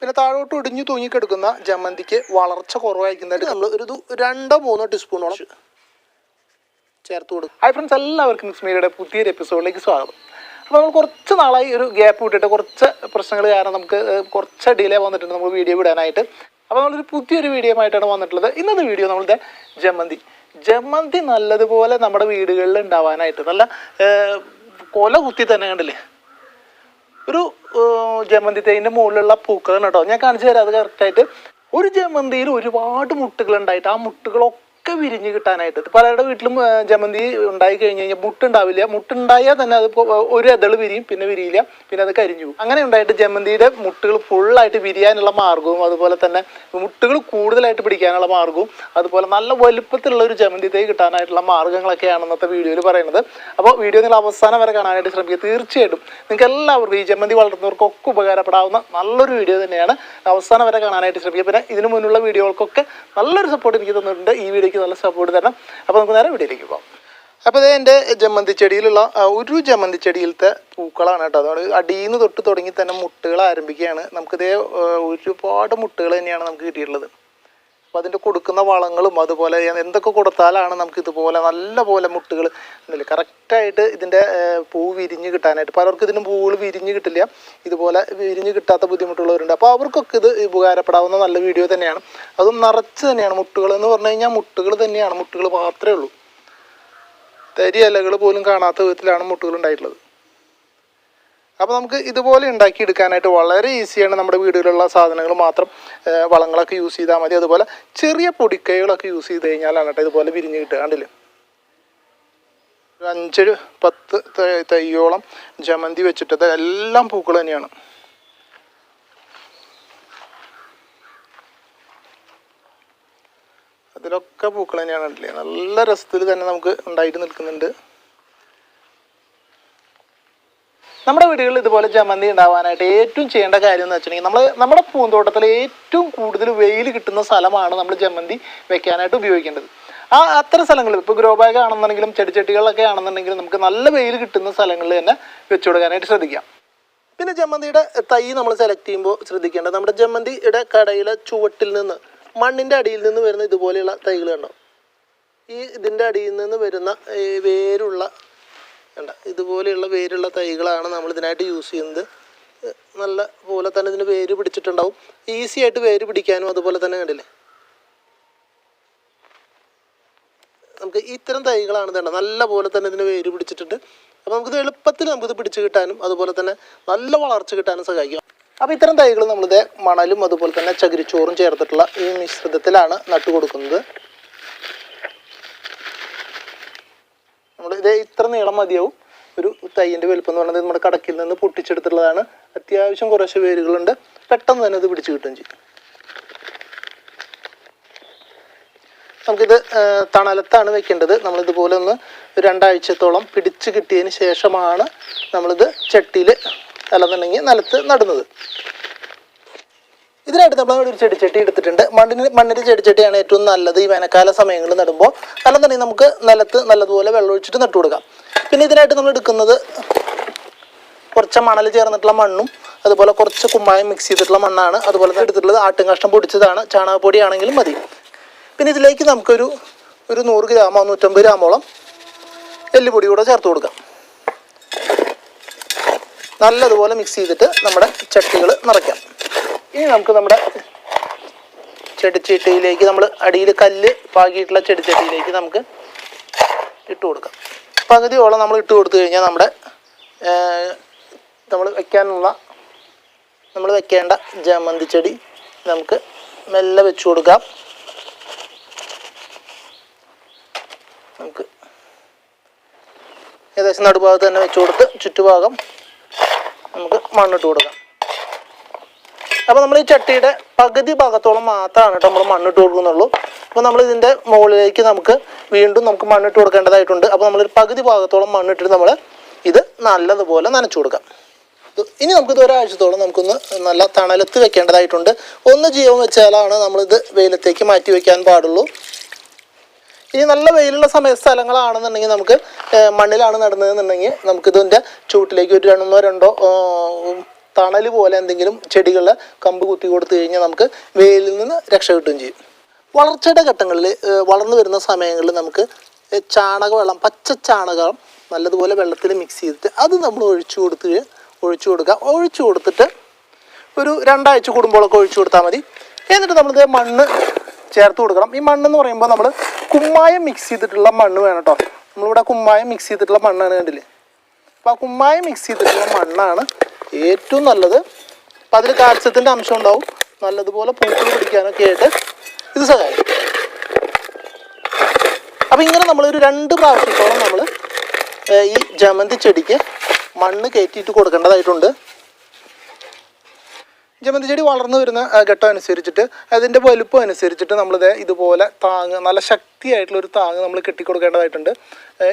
പിന്നെ താഴോട്ട് ഒടിഞ്ഞു തൂങ്ങിക്കെടുക്കുന്ന ജമന്തിക്ക് വളർച്ച കുറവായിരിക്കുന്നതായിട്ട് നമ്മൾ ഒരു രണ്ടോ മൂന്നോ ടീസ്പൂണോളം ചേർത്ത് കൊടുക്കും. ഹായ് ഫ്രണ്ട്സ് എല്ലാവർക്കും മിക്സ് മീഡിയയുടെ പുതിയൊരു എപ്പിസോഡിലേക്ക് സ്വാഗതം. അപ്പോൾ നമ്മൾ കുറച്ച് നാളായി ഒരു ഗ്യാപ്പ് വിട്ടിട്ട് കുറച്ച് പ്രശ്നങ്ങൾ കാരണം നമുക്ക് കുറച്ച് ഡിലേ വന്നിട്ടുണ്ട് നമ്മൾ വീഡിയോ വിടാനായിട്ട്. അപ്പോൾ നമ്മളൊരു പുതിയൊരു വീഡിയോ ആയിട്ടാണ് വന്നിട്ടുള്ളത്. ഇന്നത്തെ വീഡിയോ നമ്മളുടെ ജമന്തി. ജമന്തി നല്ലതുപോലെ നമ്മുടെ വീടുകളിൽ ഉണ്ടാവാനായിട്ട് നല്ല കൊല കുത്തി തന്നെ കണ്ടില്ലേ? ഒരു ജമന്തി തേയിന്റെ മുകളിലുള്ള പൂക്കളാണ് കേട്ടോ ഞാൻ കാണിച്ചു തരാം അത് കറക്റ്റായിട്ട് ഒരു ജമന്തിയിൽ ഒരുപാട് മുട്ടുകൾ ഉണ്ടായിട്ട് ആ മുട്ടുകളൊക്കെ വിരിഞ്ഞ് കിട്ടാനായിട്ട്. പലരുടെ വീട്ടിലും ജമന്തി ഉണ്ടായി കഴിഞ്ഞ് കഴിഞ്ഞാൽ മുട്ടുണ്ടാവില്ല. മുട്ടുണ്ടായാൽ തന്നെ അത് ഒരു എതൾ വിരിയും പിന്നെ വിരിയില്ല പിന്നെ അത് കരിഞ്ഞു പോകും. അങ്ങനെ ഉണ്ടായിട്ട് ജമന്തിയുടെ മുട്ടുകൾ ഫുള്ളായിട്ട് വിരിയാനുള്ള മാർഗവും അതുപോലെ തന്നെ മുട്ടുകൾ കൂടുതലായിട്ട് പിടിക്കാനുള്ള മാർഗവും അതുപോലെ നല്ല വലുപ്പത്തിലുള്ള ഒരു ജമന്തി തൈ കിട്ടാനായിട്ടുള്ള മാർഗങ്ങളൊക്കെയാണ് ഇന്നത്തെ വീഡിയോയിൽ പറയുന്നത്. അപ്പോൾ വീഡിയോ നിങ്ങൾ അവസാനം വരെ കാണാനായിട്ട് ശ്രമിക്കുക. തീർച്ചയായിട്ടും നിങ്ങൾക്ക് എല്ലാവർക്കും ഈ ജമന്തി വളർത്തുന്നവർക്കൊക്കെ ഉപകാരപ്പെടാവുന്ന നല്ലൊരു വീഡിയോ തന്നെയാണ്. അവസാനം വരെ കാണാനായിട്ട് ശ്രമിക്കുക. പിന്നെ ഇതിനു മുന്നുള്ള വീഡിയോകൾക്കൊക്കെ നല്ലൊരു സപ്പോർട്ട് എനിക്ക് തന്നിട്ടുണ്ട്. ഈ വീഡിയോയ്ക്ക് നല്ല സപ്പോർട്ട് തരണം. അപ്പോൾ നമുക്ക് നേരെ വീഡിയോയിലേക്ക് പോകാം. അപ്പോൾ ഇത് എന്റെ ജമന്തി ചെടിയിലുള്ള ഒരു ജമന്തി ചെടിയിലത്തെ പൂക്കളാണ് കേട്ടോ. അതുകൊണ്ട് അടിയിൽ തൊട്ട് തുടങ്ങി തന്നെ മുട്ടുകൾ ആരംഭിക്കുകയാണ്. നമുക്കിതേ ഒരുപാട് മുട്ടുകൾ തന്നെയാണ് നമുക്ക് കിട്ടിയിട്ടുള്ളത്. അപ്പോൾ അതിന്റെ കൊടുക്കുന്ന വളങ്ങളും അതുപോലെ എന്തൊക്കെ കൊടുത്താലാണ് നമുക്ക് ഇതുപോലെ നല്ല പോലെ മുട്ടുകൾ ഇല്ല? കറക്റ്റായിട്ട് ഇതിന്റെ പൂ വിരിഞ്ഞ് കിട്ടാനായിട്ട്. പലർക്കും ഇതിന് പൂവുകൾ വിരിഞ്ഞ് കിട്ടില്ല. ഇതുപോലെ വിരിഞ്ഞ് കിട്ടാത്ത ബുദ്ധിമുട്ടുള്ളവരുണ്ട്. അപ്പോൾ അവർക്കൊക്കെ ഇത് ഉപകാരപ്പെടാവുന്ന നല്ല വീഡിയോ തന്നെയാണ്. അതും നിറച്ച് തന്നെയാണ് മുട്ടുകൾ എന്ന് പറഞ്ഞു കഴിഞ്ഞാൽ മുട്ടുകൾ തന്നെയാണ്. മുട്ടുകൾ മാത്രമേ ഉള്ളൂ. തരി ഇലകൾ പോലും കാണാത്ത വിധത്തിലാണ് മുട്ടുകൾ ഉണ്ടായിട്ടുള്ളത്. അപ്പോൾ നമുക്ക് ഇതുപോലെ ഉണ്ടാക്കിയെടുക്കാനായിട്ട് വളരെ ഈസിയാണ് നമ്മുടെ വീടുകളിലുള്ള സാധനങ്ങൾ മാത്രം വളങ്ങളൊക്കെ യൂസ് ചെയ്താൽ മതി. അതുപോലെ ചെറിയ പൊടിക്കൈകളൊക്കെ യൂസ് ചെയ്ത് കഴിഞ്ഞാലാണ് കേട്ടോ ഇതുപോലെ വിരിഞ്ഞ് കിട്ടുക. കണ്ടില്ലേ? ഒരു അഞ്ചൊരു പത്ത് തൈയോളം ജമന്തി വെച്ചിട്ടത് എല്ലാം പൂക്കൾ തന്നെയാണ്. അതിലൊക്കെ പൂക്കൾ തന്നെയാണ് നല്ല രസത്തിൽ തന്നെ നമുക്ക് ഉണ്ടായിട്ട് നിൽക്കുന്നുണ്ട്. നമ്മുടെ വീടുകളിൽ ഇതുപോലെ ജമന്തി ഉണ്ടാവാനായിട്ട് ഏറ്റവും ചെയ്യേണ്ട കാര്യം എന്ന് വെച്ചിട്ടുണ്ടെങ്കിൽ നമ്മൾ നമ്മുടെ പൂന്തോട്ടത്തിൽ ഏറ്റവും കൂടുതൽ വെയിൽ കിട്ടുന്ന സ്ഥലമാണ് നമ്മൾ ജമന്തി വെക്കാനായിട്ട് ഉപയോഗിക്കേണ്ടത്. ആ അത്തരം സ്ഥലങ്ങളിൽ ഇപ്പോൾ ഗ്രോ ബാഗ് ആണെന്നുണ്ടെങ്കിലും ചെടിച്ചട്ടികളൊക്കെ ആണെന്നുണ്ടെങ്കിലും നമുക്ക് നല്ല വെയിൽ കിട്ടുന്ന സ്ഥലങ്ങളിൽ തന്നെ വെച്ചു കൊടുക്കാനായിട്ട് ശ്രദ്ധിക്കാം. പിന്നെ ജമന്തിയുടെ തൈ നമ്മൾ സെലക്ട് ചെയ്യുമ്പോൾ ശ്രദ്ധിക്കേണ്ടത് നമ്മുടെ ജമന്തിയുടെ കടയിലെ ചുവട്ടിൽ നിന്ന് മണ്ണിന്റെ അടിയിൽ നിന്ന് വരുന്ന ഇതുപോലെയുള്ള തൈകൾ കണ്ടോ? ഈ ഇതിന്റെ അടിയിൽ നിന്ന് വരുന്ന വേരുള്ള വേണ്ട ഇതുപോലെയുള്ള വേരുള്ള തൈകളാണ് നമ്മൾ ഇതിനായിട്ട് യൂസ് ചെയ്യുന്നത് നല്ല പോലെ തന്നെ ഇതിന് വേര് പിടിച്ചിട്ടുണ്ടാവും. ഈസി ആയിട്ട് വേര് പിടിക്കാനും അതുപോലെ തന്നെ കണ്ടില്ലേ? നമുക്ക് ഇത്തരം തൈകളാണ് വേണ്ട നല്ല പോലെ തന്നെ ഇതിന് വേര് പിടിച്ചിട്ടുണ്ട്. അപ്പോൾ നമുക്കിത് എളുപ്പത്തിൽ നമുക്കിത് പിടിച്ച് കിട്ടാനും അതുപോലെ തന്നെ നല്ല വളർച്ച കിട്ടാനും സഹായിക്കും. അപ്പോൾ ഇത്തരം തൈകൾ നമ്മളിത് മണലും അതുപോലെ തന്നെ ചകിരിച്ചോറും ചേർത്തിട്ടുള്ള ഈ മിശ്രിതത്തിലാണ് നട്ടു കൊടുക്കുന്നത് നമ്മൾ ഇതേ ഇത്ര നീളം മതിയാവും. ഒരു തൈയിന്റെ വലുപ്പം എന്ന് പറയുന്നത് നമ്മുടെ കടക്കിൽ നിന്ന് പൊട്ടിച്ചെടുത്തുള്ളതാണ് അത്യാവശ്യം കുറച്ച് വേരുകളുണ്ട്. പെട്ടെന്ന് തന്നെ ഇത് പിടിച്ച് കിട്ടുകയും ചെയ്യും. നമുക്കിത് തണലത്താണ് വെക്കേണ്ടത്. നമ്മളിതുപോലെ ഒന്ന് രണ്ടാഴ്ചത്തോളം പിടിച്ച് കിട്ടിയതിന് ശേഷമാണ് നമ്മളിത് ചട്ടിയിൽ അല്ലെന്നുണ്ടെങ്കിൽ നിലത്ത് നടുന്നത്. ഇതിനായിട്ട് നമ്മൾ ഒരു ചെടിച്ചട്ടി എടുത്തിട്ടുണ്ട്. മണ്ണിന് മണ്ണിന്റെ ചെടിച്ചട്ടിയാണ് ഏറ്റവും നല്ലത്. ഈ വേനൽക്കാല സമയങ്ങളിൽ നടുമ്പോൾ അല്ലെന്നുണ്ടെങ്കിൽ നമുക്ക് നിലത്ത് നല്ലതുപോലെ വെള്ളം ഒഴിച്ചിട്ട് നട്ടു കൊടുക്കാം. പിന്നെ ഇതിനായിട്ട് നമ്മൾ എടുക്കുന്നത് കുറച്ച് മണൽ ചേർന്നിട്ടുള്ള മണ്ണും അതുപോലെ കുറച്ച് കുമ്മായം മിക്സ് ചെയ്തിട്ടുള്ള മണ്ണാണ്. അതുപോലെ തന്നെ എടുത്തിട്ടുള്ളത് ആട്ടും കഷ്ണം പൊടിച്ചതാണ്. ചാണകപ്പൊടി ആണെങ്കിലും മതി. പിന്നെ ഇതിലേക്ക് നമുക്കൊരു ഒരു നൂറ് ഗ്രാമോ നൂറ്റമ്പത് ഗ്രാമോളം എല്ലുപൊടി കൂടെ ചേർത്ത് കൊടുക്കാം. നല്ലതുപോലെ മിക്സ് ചെയ്തിട്ട് നമ്മുടെ ചട്ടികൾ നിറയ്ക്കാം. ഇനി നമുക്ക് നമ്മുടെ ചെടിച്ചട്ടിയിലേക്ക് നമ്മൾ അടിയിൽ കല്ല് പാകിയിട്ടുള്ള ചെടിച്ചട്ടിയിലേക്ക് നമുക്ക് ഇട്ട് കൊടുക്കാം. പകുതിയോളം നമ്മൾ ഇട്ട് കൊടുത്തു കഴിഞ്ഞാൽ നമ്മുടെ നമ്മൾ വെക്കാനുള്ള നമ്മൾ വെക്കേണ്ട ജമന്തി ചെടി നമുക്ക് മെല്ലെ വെച്ച് കൊടുക്കാം. നമുക്ക് ഏകദേശം നടുഭാഗത്ത് തന്നെ വെച്ച് കൊടുത്ത് ചുറ്റുഭാഗം നമുക്ക് മണ്ണിട്ട് കൊടുക്കാം. അപ്പോൾ നമ്മൾ ഈ ചട്ടിയുടെ പകുതി ഭാഗത്തോളം മാത്രമാണ് നമ്മൾ മണ്ണിട്ട് കൊടുക്കുന്നുള്ളൂ. അപ്പോൾ നമ്മൾ ഇതിന്റെ മുകളിലേക്ക് നമുക്ക് വീണ്ടും നമുക്ക് മണ്ണിട്ട് കൊടുക്കേണ്ടതായിട്ടുണ്ട്. അപ്പോൾ നമ്മളൊരു പകുതി ഭാഗത്തോളം മണ്ണിട്ടിട്ട് നമ്മൾ ഇത് നല്ലതുപോലെ നനച്ചു കൊടുക്കാം. ഇനി നമുക്കിത് ഒരാഴ്ചത്തോളം നമുക്കൊന്ന് നല്ല തണലത്ത് വെക്കേണ്ടതായിട്ടുണ്ട്. ഒന്ന് ജീവൻ വെച്ചാലാണ് നമ്മളിത് വെയിലത്തേക്ക് മാറ്റി വെക്കാൻ പാടുള്ളൂ. ഇനി നല്ല വെയിലുള്ള സമയ സ്ഥലങ്ങളാണെന്നുണ്ടെങ്കിൽ നമുക്ക് മണ്ണിലാണ് നടുന്നതെന്നുണ്ടെങ്കിൽ നമുക്കിതിന്റെ ചൂട്ടിലേക്ക് ഒരു രണ്ടോ രണ്ടോ തണൽ പോലെ എന്തെങ്കിലും ചെടികളിൽ കമ്പ് കുത്തി കൊടുത്തു കഴിഞ്ഞാൽ നമുക്ക് വെയിലിൽ നിന്ന് രക്ഷ കിട്ടുകയും ചെയ്യും. വളർച്ചയുടെ ഘട്ടങ്ങളിൽ വളർന്നു വരുന്ന സമയങ്ങളിൽ നമുക്ക് ചാണക ചാണകവെള്ളം പച്ച ചാണകം നല്ലതുപോലെ വെള്ളത്തിൽ മിക്സ് ചെയ്തിട്ട് അത് നമ്മൾ ഒഴിച്ചു കൊടുത്ത് ഒഴിച്ചു കൊടുക്കുക. ഒഴിച്ചു കൊടുത്തിട്ട് ഒരു രണ്ടാഴ്ച കൂടുമ്പോഴൊക്കെ ഒഴിച്ചു കൊടുത്താൽ മതി. എന്നിട്ട് നമ്മളിത് മണ്ണ് ചേർത്ത് കൊടുക്കണം. ഈ മണ്ണെന്ന് പറയുമ്പോൾ നമ്മൾ കുമ്മായം മിക്സ് ചെയ്തിട്ടുള്ള മണ്ണ് വേണം കേട്ടോ. നമ്മളിവിടെ കുമ്മായം മിക്സ് ചെയ്തിട്ടുള്ള മണ്ണാണ് കണ്ടില്ലേ? അപ്പോൾ ആ കുമ്മായം മിക്സ് ചെയ്തിട്ടുള്ള മണ്ണാണ് ഏറ്റവും നല്ലത്. അപ്പം അതിൽ കാൽസ്യത്തിന്റെ അംശം ഉണ്ടാവും. നല്ലതുപോലെ പൂക്കൾ പിടിക്കാനൊക്കെ ആയിട്ട് ഇത് സഹായിക്കും. അപ്പം ഇങ്ങനെ നമ്മളൊരു രണ്ട് പ്രാവശ്യത്തോളം നമ്മൾ ഈ ജമന്തി ചെടിക്ക് മണ്ണ് കയറ്റിയിട്ട് കൊടുക്കേണ്ടതായിട്ടുണ്ട്. ജമന്തി ചെടി വളർന്നു വരുന്ന ഘട്ടം അനുസരിച്ചിട്ട് അതിന്റെ വലുപ്പം അനുസരിച്ചിട്ട് നമ്മളിത് ഇതുപോലെ താങ്ങ് നല്ല ശക്തിയായിട്ടുള്ള ഒരു താങ്ങ് നമ്മൾ കെട്ടിക്കൊടുക്കേണ്ടതായിട്ടുണ്ട്.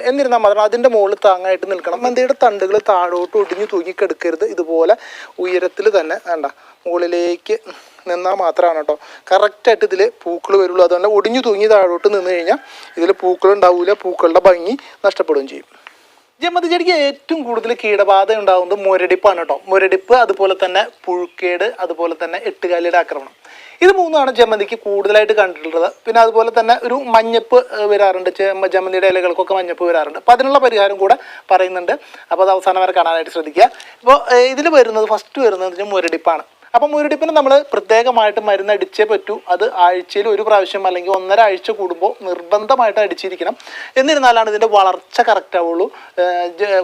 എന്നിരുന്നാൽ മാത്രം അതിന്റെ മുകളിൽ താങ്ങായിട്ട് നിൽക്കണം. മന്തിയുടെ തണ്ടുകൾ താഴോട്ട് ഒടിഞ്ഞു തൂങ്ങിക്കെടുക്കരുത് ഇതുപോലെ ഉയരത്തിൽ തന്നെ വേണ്ട മുകളിലേക്ക് നിന്നാൽ മാത്രമാണ് കേട്ടോ. കറക്റ്റായിട്ട് ഇതിൽ പൂക്കൾ വരുള്ളൂ. അതുകൊണ്ട് ഒടിഞ്ഞു തൂങ്ങി താഴോട്ട് നിന്ന് കഴിഞ്ഞാൽ ഇതിൽ പൂക്കൾ ഉണ്ടാവില്ല പൂക്കളുടെ ഭംഗി നഷ്ടപ്പെടുകയും ചെയ്യും. ജമന്തി ചെടിക്ക് ഏറ്റവും കൂടുതൽ കീടബാധ ഉണ്ടാകുന്നത് മുരടിപ്പാണ് കേട്ടോ. മുരടിപ്പ് അതുപോലെ തന്നെ പുഴുക്കേട് അതുപോലെ തന്നെ എട്ടുകാലിയുടെ ആക്രമണം. ഇത് മൂന്നാണ് ജമന്തിക്ക് കൂടുതലായിട്ട് കണ്ടിട്ടുള്ളത്. പിന്നെ അതുപോലെ തന്നെ ഒരു മഞ്ഞപ്പ് വരാറുണ്ട്. ജമന്തിയുടെ ഇലകൾക്കൊക്കെ മഞ്ഞപ്പ് വരാറുണ്ട്. അപ്പോൾ അതിനുള്ള പരിഹാരം കൂടെ പറയുന്നുണ്ട്. അപ്പോൾ അത് അവസാനം വരെ കാണാനായിട്ട് ശ്രദ്ധിക്കുക. അപ്പോൾ ഇതിൽ വരുന്നത് ഫസ്റ്റ് വരുന്നത് മുരടിപ്പാണ്. അപ്പം മുരടിപ്പിന് നമ്മൾ പ്രത്യേകമായിട്ട് മരുന്ന് അടിച്ചേ പറ്റൂ. അത് ആഴ്ചയിൽ ഒരു പ്രാവശ്യം അല്ലെങ്കിൽ ഒന്നര ആഴ്ച കൂടുമ്പോൾ നിർബന്ധമായിട്ട് അടിച്ചിരിക്കണം. എന്നിരുന്നാലാണ് ഇതിന്റെ വളർച്ച കറക്റ്റ് ആവുള്ളൂ.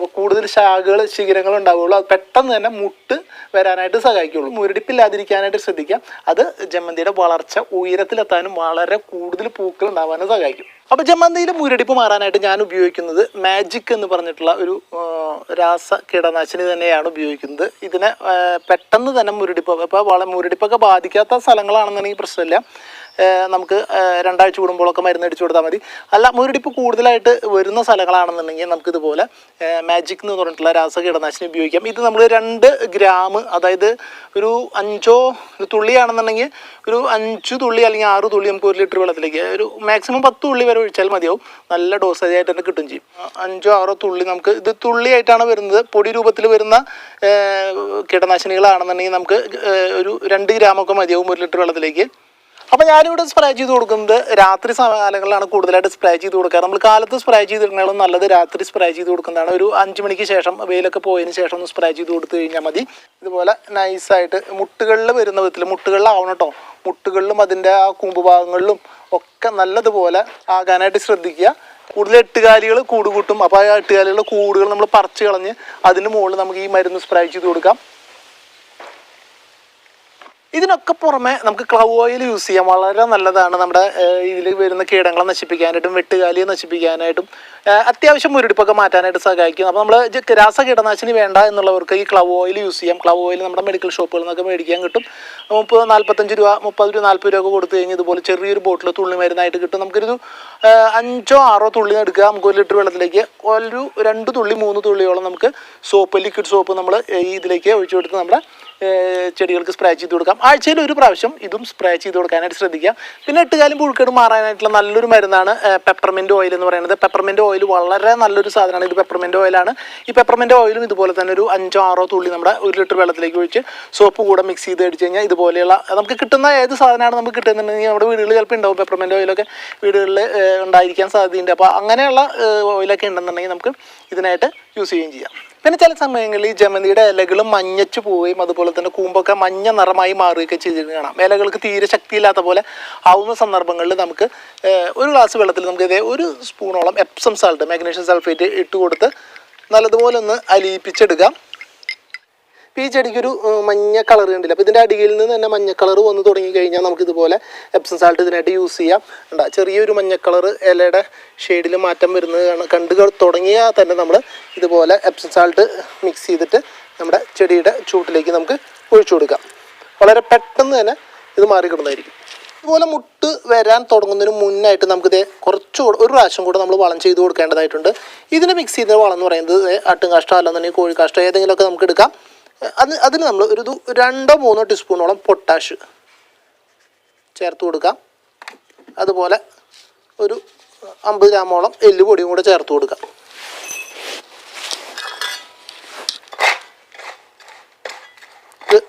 കൂടുതൽ ശാഖകൾ ശിഖരങ്ങൾ ഉണ്ടാവുള്ളൂ. അത് പെട്ടെന്ന് തന്നെ മുട്ട് വരാനായിട്ട് സഹായിക്കുള്ളൂ. മുരടിപ്പില്ലാതിരിക്കാനായിട്ട് ശ്രദ്ധിക്കാം. അത് ജമന്തിയുടെ വളർച്ച ഉയരത്തിലെത്താനും വളരെ കൂടുതൽ പൂക്കൾ ഉണ്ടാവാനും സഹായിക്കും. അപ്പോൾ ജമന്തിയിലെ മുരടിപ്പ് മാറാനായിട്ട് ഞാൻ ഉപയോഗിക്കുന്നത് മാജിക് എന്ന് പറഞ്ഞിട്ടുള്ള ഒരു രാസ കീടനാശിനി തന്നെയാണ് ഉപയോഗിക്കുന്നത്. ഇതിനെ പെട്ടെന്ന് തന്നെ മുരടിപ്പ് ഇപ്പോൾ വളരെ മുരടിപ്പൊക്കെ ബാധിക്കാത്ത സ്ഥലങ്ങളാണെന്നുണ്ടെങ്കിൽ പ്രശ്നമില്ല. നമുക്ക് രണ്ടാഴ്ച കൂടുമ്പോഴൊക്കെ മരുന്ന് അടിച്ചു കൊടുത്താൽ മതി. അല്ല മുരടിപ്പ് കൂടുതലായിട്ട് വരുന്ന സ്ഥലങ്ങളാണെന്നുണ്ടെങ്കിൽ നമുക്കിതുപോലെ മാജിക് എന്ന് പറഞ്ഞിട്ടുള്ള രാസ കീടനാശിനി ഉപയോഗിക്കാം. ഇത് നമ്മൾ രണ്ട് ഗ്രാം അതായത് ഒരു അഞ്ചോ തുള്ളിയാണെന്നുണ്ടെങ്കിൽ ഒരു അഞ്ച് തുള്ളി അല്ലെങ്കിൽ ആറ് തുള്ളി നമുക്ക് ഒരു ലിറ്റർ വെള്ളത്തിലേക്ക് ഒരു മാക്സിമം പത്ത് തുള്ളി വരെ ഒഴിച്ചാൽ മതിയാവും. നല്ല ഡോസേജ് ആയിട്ട് തന്നെ കിട്ടും ചെയ്യും. അഞ്ചോ ആറോ തുള്ളി നമുക്ക് ഇത് തുള്ളിയായിട്ടാണ് വരുന്നത്. പൊടി രൂപത്തിൽ വരുന്ന കീടനാശിനികളാണെന്നുണ്ടെങ്കിൽ നമുക്ക് ഒരു രണ്ട് ഗ്രാമൊക്കെ മതിയാവും ഒരു ലിറ്റർ വെള്ളത്തിലേക്ക്. അപ്പം ഞാനിവിടെ സ്പ്രേ ചെയ്ത് കൊടുക്കുന്നത് രാത്രി സമയങ്ങളിലാണ് കൂടുതലായിട്ട് സ്പ്രേ ചെയ്ത് കൊടുക്കുക നമ്മൾ കാലത്ത് സ്പ്രേ ചെയ്തിരുന്നാലും നല്ലത് രാത്രി സ്പ്രേ ചെയ്ത് കൊടുക്കുന്നതാണ്. ഒരു അഞ്ച് മണിക്ക് ശേഷം വെയിലൊക്കെ പോയതിന് ശേഷം ഒന്ന് സ്പ്രേ ചെയ്ത് കൊടുത്തു കഴിഞ്ഞാൽ മതി. ഇതുപോലെ നൈസായിട്ട് മുട്ടുകളിൽ വരുന്ന വിധത്തിൽ മുട്ടുകളിലാവണം കേട്ടോ മുട്ടുകളിലും അതിന്റെ ആ കൂമ്പ് ഭാഗങ്ങളിലും ഒക്കെ നല്ലതുപോലെ ആകാനായിട്ട് ശ്രദ്ധിക്കുക. കൂടുതൽ എട്ടുകാലികൾ കൂട് കൂട്ടും അപ്പോൾ ആ എട്ടുകാലികളുടെ കൂടുകൾ നമ്മൾ പറിച്ച് കളഞ്ഞ് അതിന് മുകളിൽ നമുക്ക് ഈ മരുന്ന് സ്പ്രേ ചെയ്ത് കൊടുക്കാം. ഇതിനൊക്കെ പുറമെ നമുക്ക് ക്ലൗ ഓയിൽ യൂസ് ചെയ്യാം വളരെ നല്ലതാണ്. നമ്മുടെ ഇതിൽ വരുന്ന കീടങ്ങളെ നശിപ്പിക്കാനായിട്ടും വെട്ടുകാലിയെ നശിപ്പിക്കാനായിട്ടും അത്യാവശ്യം മുരടിപ്പൊക്കെ മാറ്റാനായിട്ട് സഹായിക്കും. അപ്പോൾ നമ്മൾ രാസ കീടനാശിനി വേണ്ട എന്നുള്ളവർക്ക് ഈ ക്ലൗ ഓയിൽ യൂസ് ചെയ്യാം. ക്ലൗ ഓയിൽ നമ്മുടെ മെഡിക്കൽ ഷോപ്പുകളിൽ നിന്നൊക്കെ മേടിക്കാൻ കിട്ടും. മുപ്പത് നാൽപ്പത്തഞ്ച് രൂപ മുപ്പത് രൂപ നാൽപ്പത് രൂപ ഒക്കെ കൊടുത്തു കഴിഞ്ഞ് ഇതുപോലെ ചെറിയൊരു ബോട്ടിൽ തുള്ളി മരുന്നായിട്ട് കിട്ടും. നമുക്കൊരു അഞ്ചോ ആറോ തുള്ളി എടുക്കുക. നമുക്ക് ഒരു ലിറ്റർ വെള്ളത്തിലേക്ക് ഒരു രണ്ട് തുള്ളി മൂന്ന് തുള്ളിയോളം നമുക്ക് സോപ്പ് ലിക്വിഡ് സോപ്പ് നമ്മൾ ഈ ഇതിലേക്ക് ഒഴിച്ചു കൊടുത്ത് നമ്മുടെ ചെടികൾക്ക് സ്പ്രേ ചെയ്ത് കൊടുക്കാം. ആഴ്ചയിൽ ഒരു പ്രാവശ്യം ഇതും സ്പ്രേ ചെയ്ത് കൊടുക്കാനായിട്ട് ശ്രദ്ധിക്കുക. പിന്നെ എട്ടുകാലും പുഴുക്കേട് മാറാനായിട്ടുള്ള നല്ലൊരു മരുന്നാണ് പെപ്പർമെന്റ് ഓയിൽ എന്ന് പറയുന്നത്. പെപ്പർമെന്റ് ഓയിൽ വളരെ നല്ലൊരു സാധനമാണ്. ഇത് പെപ്പർമെന്റ് ഓയിലാണ് ഈ പെപ്പർമെന്റ് ഓയിലും ഇതുപോലെ തന്നെ ഒരു അഞ്ചോ ആറോ തുള്ളി നമ്മുടെ ഒരു ലിറ്റർ വെള്ളത്തിലേക്ക് ഒഴിച്ച് സോപ്പ് കൂടെ മിക്സ് ചെയ്ത് അടിച്ച് കഴിഞ്ഞാൽ ഇതുപോലെയുള്ള നമുക്ക് കിട്ടുന്ന ഏത് സാധനമാണ് നമുക്ക് കിട്ടുന്നുണ്ടെങ്കിൽ നമ്മുടെ വീടുകളിൽ ചിലപ്പോൾ ഉണ്ടാവും പെപ്പർമെന്റ് ഓയിലൊക്കെ വീടുകളിൽ ഉണ്ടായിരിക്കാൻ സാധ്യതയുണ്ട്. അപ്പോൾ അങ്ങനെയുള്ള ഓയിലൊക്കെ ഉണ്ടെന്നുണ്ടെങ്കിൽ നമുക്ക് ഇതിനായിട്ട് യൂസ് ചെയ്യുകയും ചെയ്യാം. പിന്നെ ചില സമയങ്ങളിൽ ഈ ജമന്തിയുടെ ഇലകൾ മഞ്ഞച്ചു പോവുകയും അതുപോലെ തന്നെ കൂമ്പൊക്കെ മഞ്ഞ നിറമായി മാറുകയൊക്കെ ചെയ്തിട്ട് കാണാം. ഇലകൾക്ക് തീരെ ശക്തിയില്ലാത്ത പോലെ ആവുന്ന സന്ദർഭങ്ങളിൽ നമുക്ക് ഒരു ഗ്ലാസ് വെള്ളത്തിൽ നമുക്ക് ഇതേ ഒരു സ്പൂണോളം എപ്സം സാൾട്ട് മാഗ്നീഷ്യം സൾഫേറ്റ് ഇട്ട് കൊടുത്ത് നല്ലതുപോലെ ഒന്ന് അലിയിപ്പിച്ചെടുക്കാം. ഇപ്പോൾ ഈ ചെടിക്കൊരു മഞ്ഞ കളർ കണ്ടില്ല? അപ്പോൾ ഇതിന്റെ അടിയിൽ നിന്ന് തന്നെ മഞ്ഞ കളർ വന്ന് തുടങ്ങി കഴിഞ്ഞാൽ നമുക്ക് ഇതുപോലെ എപ്സം സാൾട്ട് ഇതിനായിട്ട് യൂസ് ചെയ്യാം. ഉണ്ടാ ചെറിയൊരു മഞ്ഞ കളർ ഇലയുടെ ഷെയ്ഡിൽ മാറ്റം വരുന്നത് കണ്ട് തുടങ്ങിയാൽ തന്നെ നമ്മൾ ഇതുപോലെ എപ്സം സാൾട്ട് മിക്സ് ചെയ്തിട്ട് നമ്മുടെ ചെടിയുടെ ചൂട്ടിലേക്ക് നമുക്ക് ഒഴിച്ചു കൊടുക്കാം. വളരെ പെട്ടെന്ന് തന്നെ ഇത് മാറിക്കിടുന്നതായിരിക്കും ഇതുപോലെ മുട്ട് വരാൻ തുടങ്ങുന്നതിന് മുന്നായിട്ട് നമുക്കിത് കുറച്ചുകൂടെ ഒരു പ്രാവശ്യം കൂടെ നമ്മൾ വളം ചെയ്ത് കൊടുക്കേണ്ടതായിട്ടുണ്ട്. ഇതിന് മിക്സ് ചെയ്ത വളം എന്ന് പറയുന്നത് ആട്ടും കാഷ്ടം അല്ലെന്നുണ്ടെങ്കിൽ കോഴിക്കാഷ്ടം ഏതെങ്കിലുമൊക്കെ നമുക്ക് എടുക്കാം. അത് അതിന് നമ്മൾ ഒരു രണ്ടോ മൂന്നോ ടീസ്പൂണോളം പൊട്ടാഷ് ചേർത്ത് കൊടുക്കാം അതുപോലെ ഒരു അമ്പത് ഗ്രാമോളം എല്ല് പൊടിയും കൂടെ ചേർത്ത് കൊടുക്കാം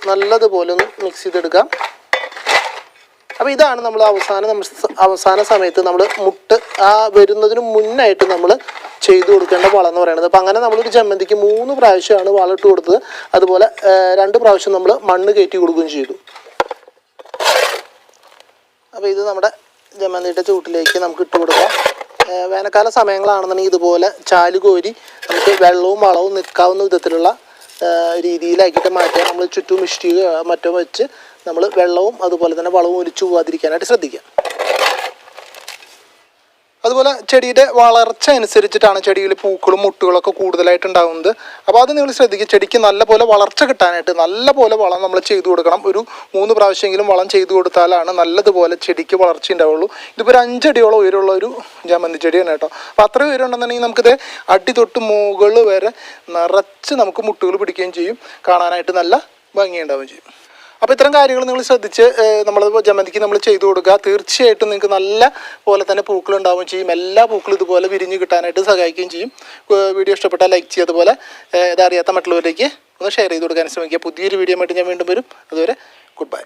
നല്ലതുപോലെ ഒന്ന് മിക്സ് ചെയ്തെടുക്കാം അപ്പോൾ ഇതാണ് നമ്മൾ അവസാന നമ്മൾ അവസാന സമയത്ത് നമ്മൾ മുട്ട ആ വരുന്നതിന് മുന്നായിട്ട് നമ്മൾ ചെയ്തു കൊടുക്കേണ്ട വളം എന്ന് പറയുന്നത്. അപ്പം അങ്ങനെ നമ്മളൊരു ജമ്മന്തിക്ക് മൂന്ന് പ്രാവശ്യമാണ് വളം ഇട്ട് കൊടുത്തത്. അതുപോലെ രണ്ട് പ്രാവശ്യം നമ്മൾ മണ്ണ് കയറ്റി കൊടുക്കുകയും ചെയ്തു. അപ്പോൾ ഇത് നമ്മുടെ ജമന്തിയുടെ ചൂട്ടിലേക്ക് നമുക്ക് ഇട്ട് കൊടുക്കാം. വേനൽക്കാല സമയങ്ങളാണെന്നുണ്ടെങ്കിൽ ഇതുപോലെ ചാൽ കോരി നമുക്ക് വെള്ളവും വളവും നിൽക്കാവുന്ന വിധത്തിലുള്ള രീതിയിലാക്കിയിട്ട് മാറ്റാം നമ്മൾ ചുറ്റും ഇഷ്ടികയോ മറ്റോ വെച്ച് നമ്മൾ വെള്ളവും അതുപോലെ തന്നെ വളവും ഒലിച്ചു പോകാതിരിക്കാനായിട്ട് ശ്രദ്ധിക്കുക. അതുപോലെ ചെടിയുടെ വളർച്ച അനുസരിച്ചിട്ടാണ് ചെടിയിൽ പൂക്കളും മുട്ടുകളൊക്കെ കൂടുതലായിട്ട് ഉണ്ടാകുന്നത് അപ്പോൾ അത് നിങ്ങൾ ശ്രദ്ധിക്കുക. ചെടിക്ക് നല്ലപോലെ വളർച്ച കിട്ടാനായിട്ട് നല്ലപോലെ വളം നമ്മൾ ചെയ്തു കൊടുക്കണം. ഒരു മൂന്ന് പ്രാവശ്യമെങ്കിലും വളം ചെയ്തു കൊടുത്താലാണ് നല്ലതുപോലെ ചെടിക്ക് വളർച്ച ഉണ്ടാവുള്ളൂ. ഇതിപ്പോൾ ഒരു അഞ്ചടിയോളം ഉയരമുള്ള ഒരു ജമന്തി ചെടിയാണ് കേട്ടോ. അപ്പോൾ അത്ര ഉയരമുണ്ടെന്നുണ്ടെങ്കിൽ നമുക്കിത് അടി തൊട്ട് മുകളിൽ വരെ നിറച്ച് നമുക്ക് മുട്ടുകൾ പിടിക്കുകയും ചെയ്യും. കാണാനായിട്ട് നല്ല ഭംഗിയുണ്ടാവുകയും ചെയ്യും. അപ്പോൾ ഇത്തരം കാര്യങ്ങൾ നിങ്ങൾ ശ്രദ്ധിച്ച് നമ്മൾ ജമന്തിക്ക് നമ്മൾ ചെയ്തു കൊടുക്കുക. തീർച്ചയായിട്ടും നിങ്ങൾക്ക് നല്ല പോലെ തന്നെ പൂക്കൾ ഉണ്ടാവുകയും ചെയ്യും. എല്ലാ പൂക്കളും ഇതുപോലെ വിരിഞ്ഞ് കിട്ടാനായിട്ട് സഹായിക്കുകയും ചെയ്യും. വീഡിയോ ഇഷ്ടപ്പെട്ടാൽ ലൈക്ക് ഏഹ് ഇതറിയാത്ത മറ്റുള്ളവരിലേക്ക് ഒന്ന് ഷെയർ ചെയ്ത് കൊടുക്കാൻ ശ്രമിക്കുക. പുതിയൊരു വീഡിയോ ആയിട്ട് ഞാൻ വീണ്ടും വരും. അതുവരെ ഗുഡ് ബൈ.